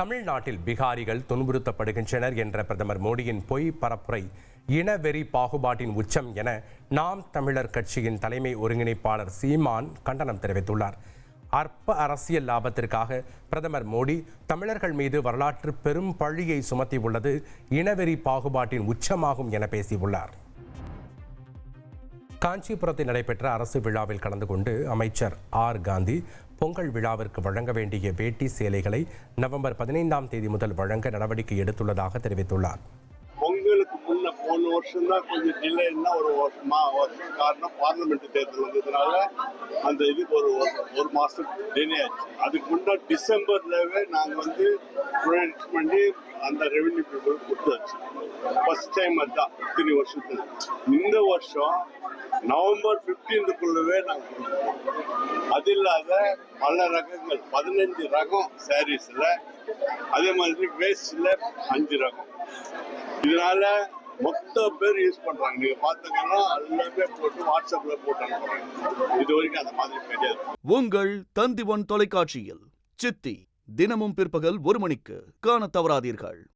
தமிழ்நாட்டில் பிகாரிகள் துன்புறுத்தப்படுகின்றனர் என்ற பிரதமர் மோடியின் பொய் பரப்புரை இனவெறி பாகுபாட்டின் உச்சம் என நாம் தமிழர் கட்சியின் தலைமை ஒருங்கிணைப்பாளர் சீமான் கண்டனம் தெரிவித்துள்ளார். அற்ப அரசியல் லாபத்திற்காக பிரதமர் மோடி தமிழர்கள் மீது வரலாற்று பெரும் பழியை சுமத்தியுள்ளது இனவெறி பாகுபாட்டின் உச்சமாகும் என பேசியுள்ளார். காஞ்சிபுரத்தில் நடைபெற்ற அரசு விழாவில் கலந்து கொண்டு அமைச்சர் ஆர் காந்தி பொங்கல் விழாவிற்கு வழங்க வேண்டிய வேட்டி சேலைகளை நவம்பர் பதினைந்தாம் தேதி முதல் வழங்க நடவடிக்கை எடுத்துள்ளதாக தெரிவித்துள்ளார். பொங்கலுக்கு முன்ன போன வருஷம் தான் கொஞ்சம் டிலேன்னா ஒரு வருஷமா வருஷம் காரணம் பார்லிமெண்ட் தேர்தல் வந்ததுனால அந்த இதுக்கு ஒரு ஒரு- மாசம் டிலே ஆச்சு. அதுக்கு முன்னாடி டிசம்பர்லவே நாங்க வந்து ப்ரொடக்ட் பண்ணி அந்த ரெவென்யூ பீப்புள் கொடுத்தாச்சு ஃபர்ஸ்ட் டைம் அதுதான் இத்தனை வருஷத்துல. இந்த வருஷம் நவம்பர் 15 நாங்கள் அது இல்லாத பல ரகங்கள் பதினஞ்சு ரகம் சாரீஸ்ல அதே மாதிரி வேஸ்ட்ல அஞ்சு ரகம். இதனால மொத்த பேர் யூஸ் பண்றாங்க. நீங்க பாத்தீங்கன்னா எல்லாமே போட்டு வாட்ஸ்அப்ல போட்டு அனுப்புறாங்க. இது வரைக்கும் அந்த மாதிரி கிடையாது உங்கள் தந்திவன் தொலைக்காட்சியில் சித்தி தினமும் பிற்பகல் ஒரு மணிக்கு காண தவறாதீர்கள்.